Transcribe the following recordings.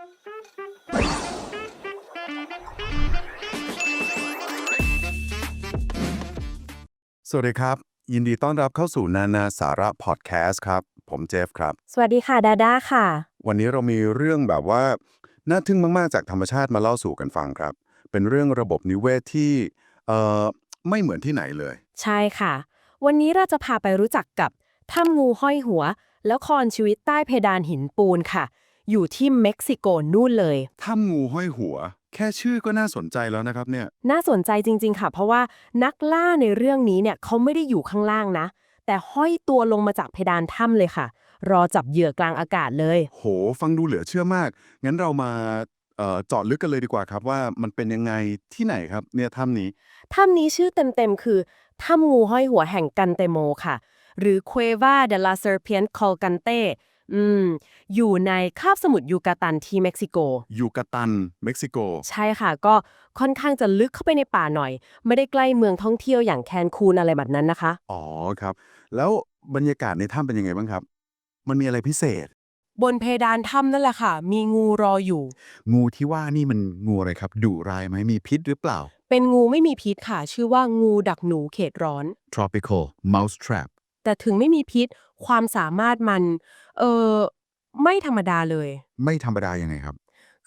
สวัสดีครับ ยินดีต้อนรับเข้าสู่นานาสาระพอดแคสต์ครับ ผมเจฟครับ สวัสดีค่ะ ดาด้าค่ะ วันนี้เรามีเรื่องแบบว่า น่าทึ่งมาก ๆ จากธรรมชาติมาเล่าสู่กันฟังครับ เป็นเรื่องระบบนิเวศที่เอ่อไม่เหมือนที่ไหนเลย ใช่ค่ะ วันนี้เราจะพาไปรู้จักกับถ้ำงูห้อยหัว แล้วคอนชีวิตใต้เพดานหินปูนค่ะ อยู่ที่เม็กซิโกนู่นเลย ถ้ำงูห้อยหัว แค่ชื่อก็น่าสนใจแล้วนะครับเนี่ย น่าสนใจจริง ๆ ค่ะ เพราะว่านักล่าในเรื่องนี้เนี่ยเขาไม่ได้อยู่ข้างล่างนะ แต่ห้อยตัวลงมาจากเพดานถ้ำเลยค่ะ รอจับเหยื่อกลางอากาศเลย โห ฟังดูเหลือเชื่อมาก งั้นเรามาเอ่อเจาะลึกกันเลยดีกว่าครับว่ามันเป็นยังไงที่ไหนครับเนี่ยถ้ำนี้ ถ้ำนี้ชื่อเต็มๆคือถ้ำงูห้อยหัวแห่งกันเตโมค่ะ หรือ Cueva de la Serpiente Colgante อืม อยู่ในคาบสมุทรยูกาตันที่เม็กซิโก ยูกาตัน เม็กซิโก ใช่ค่ะ ก็ค่อนข้างจะลึกเข้าไปในป่าหน่อย ไม่ได้ใกล้เมืองท่องเที่ยวอย่างแคนคูนอะไรแบบนั้นนะคะ อ๋อครับ แล้วบรรยากาศในถ้ำเป็นยังไงบ้างครับ มันมีอะไรพิเศษ บนเพดานถ้ำนั่นแหละค่ะ มีงูรออยู่ งูที่ว่านี่มันงูอะไรครับดุร้ายไหมมีพิษหรือเปล่า เป็นงูไม่มีพิษค่ะ ชื่อว่างูดักหนูเขตร้อน tropical mouse trap แต่ถึงไม่มีพิษ ความสามารถมัน เออไม่ธรรมดาเลย ไม่ธรรมดายังไงครับ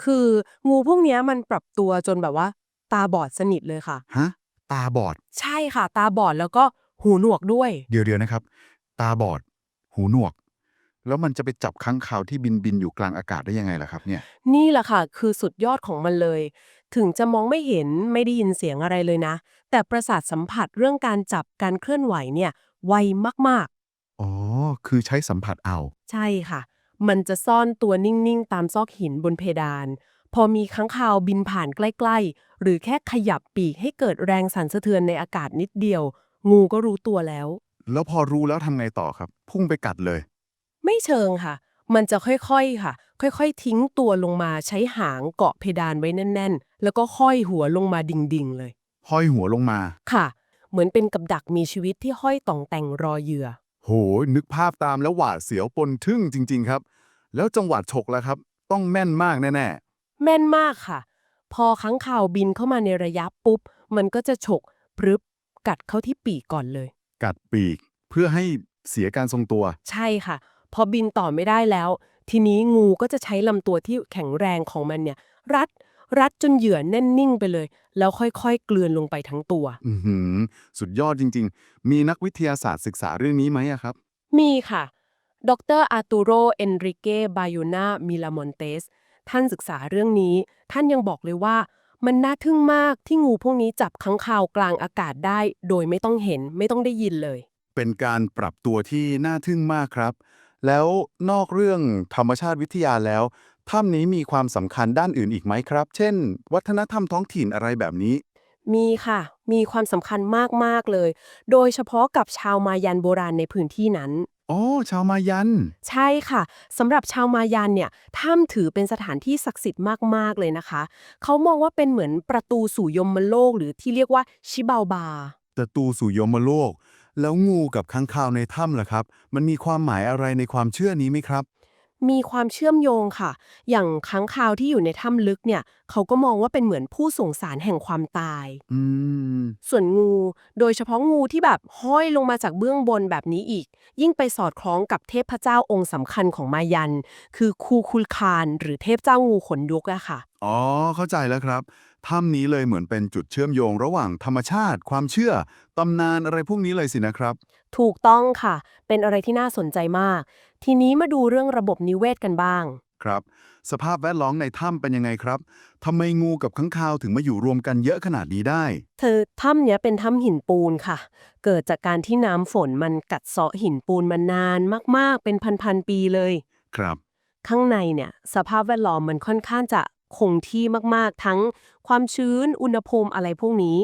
คืองูพวกเนี้ยมันปรับตัวจนแบบว่า ตาบอดสนิทเลยค่ะ ฮะ ตาบอด ใช่ค่ะ ตาบอดแล้วก็หูหนวกด้วย เดี๋ยวเดียวนะครับ ตาบอด หูหนวก แล้วมันจะไปจับค้างคาวที่บินบินอยู่กลางอากาศได้ยังไงล่ะครับเนี่ย นี่แหละค่ะ คือสุดยอดของมันเลย ถึงจะมองไม่เห็นไม่ได้ยินเสียงอะไรเลยนะ แต่ประสาทสัมผัสเรื่องการจับการเคลื่อนไหวเนี่ย ไวมากอ๋อ คือใช้สัมผัสเอา ๆ ใช่ค่ะ มันจะซ่อนตัวนิ่งๆ ตามซอกหินบนเพดาน พอมีค้างคาวบินผ่านใกล้ๆ หรือแค่ขยับปีกให้เกิดแรงสั่นสะเทือนในอากาศนิดเดียว งูก็รู้ตัวแล้ว แล้วพอรู้แล้วทำไงต่อครับ พุ่งไปกัดเลย ไม่เชิงค่ะ มันจะค่อยๆ ค่ะ ค่อยๆ ทิ้งตัวลงมาใช้หางเกาะเพดานไว้แน่น ๆ แล้วก็ห้อยหัวลงมาดิ่งๆ เลย ห้อยหัวลงมา ค่ะ เหมือนเป็นกับดักมีชีวิตที่ห้อยต่องแต่งรอเหยื่อ โห นึกภาพตามแล้วหวาดเสียวปนทึ่งจริง ๆ ครับ แล้วจังหวะฉกแล้วครับ ต้องแม่นมากแน่แม่นมากค่ะ พอค้างข่าวบินเข้ามาในระยะปุ๊บ มันก็จะฉกพรึบกัดเข้าที่ปีกก่อนเลย ๆ กัดปีก เพื่อให้เสียการทรงตัว ใช่ค่ะ พอบินต่อไม่ได้แล้ว ทีนี้งูก็จะใช้ลำตัวที่แข็งแรงของมันเนี่ย รัด รัดจนเหยื่อแน่นนิ่งไปเลย แล้วค่อยๆกลืนลงไปทั้งตัว อือหือ สุดยอดจริง ๆ มีนักวิทยาศาสตร์ศึกษาเรื่องนี้ไหมอะครับ มีค่ะ ดรอาร์ตูโร เอนริเก บาโยนามิลามอนเตส ท่านศึกษาเรื่องนี้ ท่านยังบอกเลยว่า มันน่าทึ่งมากที่งูพวกนี้จับค้างคาวกลางอากาศได้ โดยไม่ต้องเห็นไม่ต้องได้ยินเลย เป็นการปรับตัวที่น่าทึ่งมากครับ แล้วนอกเรื่องธรรมชาติวิทยาแล้ว ถ้ำนี้มีความสำคัญด้านอื่นอีกไหมครับ เช่น วัฒนธรรมท้องถิ่นอะไรแบบนี้ มีค่ะ มีความสำคัญมาก ๆ เลย โดยเฉพาะกับชาวมายันโบราณในพื้นที่นั้นอ๋อชาวมายัน ใช่ค่ะสำหรับชาวมายันเนี่ยถ้ำถือเป็นสถานที่ศักดิ์สิทธิ์มาก ๆ เลยนะคะ เขามองว่าเป็นเหมือนประตูสู่ยมโลก หรือที่เรียกว่าชิบาบา ประตูสู่ยมโลก แล้วงูกับค้างคาวในถ้ำล่ะครับ มันมีความหมายอะไรในความเชื่อนี้ไหมครับ มีความเชื่อมโยงค่ะ อย่างค้างคาวที่อยู่ในถ้ำลึกเนี่ย เขาก็มองว่าเป็นเหมือนผู้ส่งสารแห่งความตาย อืม ส่วนงู โดยเฉพาะงูที่แบบห้อยลงมาจากเบื้องบนแบบนี้อีก ยิ่งไปสอดคล้องกับเทพเจ้าองค์สำคัญของมายัน คือคูคุลคาน หรือเทพเจ้างูขนยุกอะค่ะ อ๋อ เข้าใจแล้วครับ ถ้ำนี้เลยเหมือนเป็นจุดเชื่อมโยงระหว่างธรรมชาติ ความเชื่อ ตำนานอะไรพวกนี้เลยสินะครับ ถูกต้องค่ะ เป็นอะไรที่น่าสนใจมาก ทีนี้มาดูเรื่องระบบนิเวศกันบ้าง ครับ สภาพแวดล้อมในถ้ำเป็นยังไงครับทำไมงูกับค้างคาวถึงมาอยู่รวมกันเยอะขนาดนี้ได้ เธอถ้ำเนี้ยเป็นถ้ำหินปูนค่ะ เกิดจากการที่น้ำฝนมันกัดเซาะหินปูนมานานมากๆ เป็นพันๆปีเลย ครับ ข้างในเนี่ยสภาพแวดล้อมมันค่อนข้างจะ คงที่มากๆ ทั้งความชื้นอุณหภูมิอะไรพวกนี้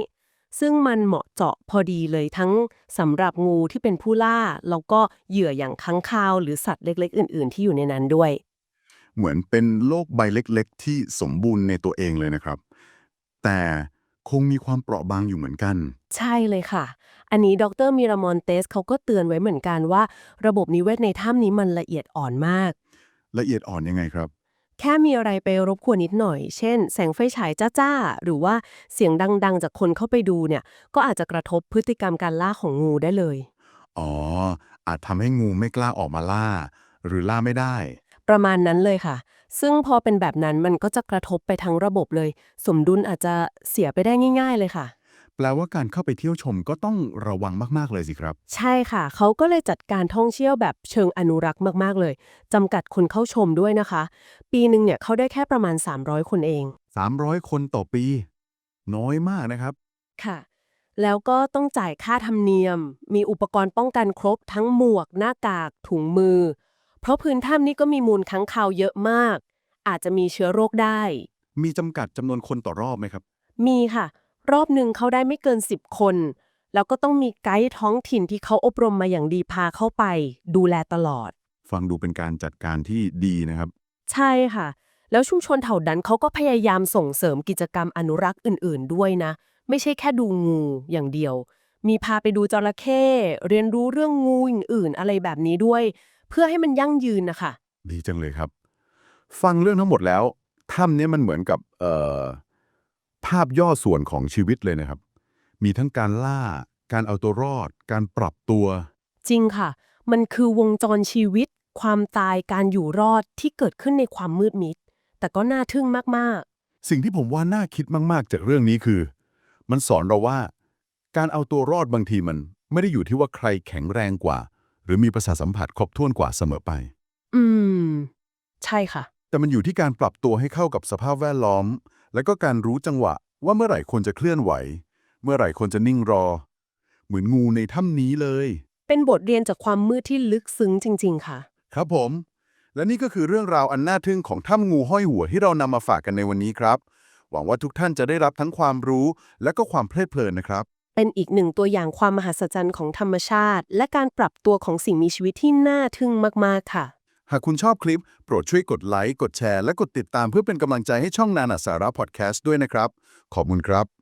ซึ่งมันเหมาะเจาะพอดีเลยทั้งสำหรับงูที่เป็นผู้ล่า แล้วก็เหยื่ออย่างค้างคาวหรือสัตว์เล็ก ๆ อื่น ๆ ที่อยู่ในนั้นด้วย เหมือนเป็นโลกใบเล็ก ๆ ที่สมบูรณ์ในตัวเองเลยนะครับ แต่คงมีความเปราะบางอยู่เหมือนกัน ใช่เลยค่ะ อันนี้ดรมิรามอนเตสเขาก็เตือนไว้เหมือนกันว่า ระบบนิเวศในถ้ำนี้มันละเอียดอ่อนมาก ละเอียดอ่อนยังไงครับ แค่มีอะไรไปรบกวนนิดหน่อย เช่น แสงไฟฉายจ้าๆ หรือว่าเสียงดังๆ จากคนเข้าไปดูเนี่ย ก็อาจจะกระทบพฤติกรรมการล่าของงูได้เลย อ๋อ อาจทำให้งูไม่กล้าออกมาล่า หรือล่าไม่ได้ ประมาณนั้นเลยค่ะ ซึ่งพอเป็นแบบนั้นมันก็จะกระทบไปทั้งระบบเลย สมดุลอาจจะเสียไปได้ง่าย ๆ เลยค่ะ แปลว่าการเข้าไปเที่ยวชมก็ต้องระวังมากๆเลยสิครับ ใช่ค่ะ เขาก็เลยจัดการท่องเที่ยวแบบเชิงอนุรักษ์มากๆเลยจำกัดคนเข้าชมด้วยนะคะ ปีหนึ่งเนี่ยเข้าได้แค่ประมาณ 300 คนเอง 300 คนต่อปี น้อยมากนะครับ ค่ะ แล้วก็ต้องจ่ายค่าธรรมเนียม มีอุปกรณ์ป้องกันครบทั้งหมวก หน้ากาก ถุงมือ เพราะพื้นถ้ำนี้ก็มีมูลค้างคาวเยอะมาก อาจจะมีเชื้อโรคได้ มีจำกัดจำนวนคนต่อรอบไหมครับ มีค่ะ รอบหนึ่งเขาได้ไม่เกิน 10 คน แล้วก็ต้องมีไกด์ท้องถิ่นที่เขาอบรมมาอย่างดีพาเข้าไป ดูแลตลอด ฟังดูเป็นการจัดการที่ดีนะครับ ใช่ค่ะ แล้วชุมชนเถ่าดันเขาก็พยายามส่งเสริมกิจกรรมอนุรักษ์อื่น ๆ ด้วยนะ ไม่ใช่แค่ดูงูอย่างเดียว มีพาไปดูจระเข้เรียนรู้เรื่องงูอื่นๆอะไรแบบนี้ด้วย เพื่อให้มันยั่งยืนนะคะดีจังเลยครับ ฟังเรื่องทั้งหมดแล้วถ้ำเนี้มันเหมือนกับเอ่อ ภาพย่อส่วนของชีวิตเลยนะครับ มีทั้งการล่า การเอาตัวรอด การปรับตัว จริงค่ะ มันคือวงจรชีวิต ความตายการอยู่รอดที่เกิดขึ้นในความมืดมิด แต่ก็น่าทึ่งมากสิ่งที่ผมว่าน่าคิดมาก ๆ จากเรื่องนี้คือ มันสอนเราว่า การเอาตัวรอดบางทีมัน ไม่ได้อยู่ที่ว่าใครแข็งแรงกว่า หรือมีประสาทสัมผัสครบถ้วนกว่าเสมอไปๆอืม ใช่ค่ะ แต่มันอยู่ที่การปรับตัวให้เข้ากับสภาพแวดล้อม และก็การรู้จังหวะว่าเมื่อไหร่ควรจะเคลื่อนไหว เมื่อไหร่ควรจะนิ่งรอ เหมือนงูในถ้ำนี้เลย เป็นบทเรียนจากความมืดที่ลึกซึ้งจริง ๆ ค่ะ ครับผม และนี่ก็คือเรื่องราวอันน่าทึ่งของถ้ำงูห้อยหัวที่เรานำมาฝากกันในวันนี้ครับ หวังว่าทุกท่านจะได้รับทั้งความรู้และก็ความเพลิดเพลินนะครับ เป็นอีกหนึ่งตัวอย่างความมหัศจรรย์ของธรรมชาติ และการปรับตัวของสิ่งมีชีวิตที่น่าทึ่งมากๆค่ะ หากคุณชอบคลิป โปรดช่วยกดไลค์ กดแชร์ และกดติดตามเพื่อเป็นกำลังใจให้ช่องนานาสาระพอดแคสต์ด้วยนะครับ ขอบคุณครับ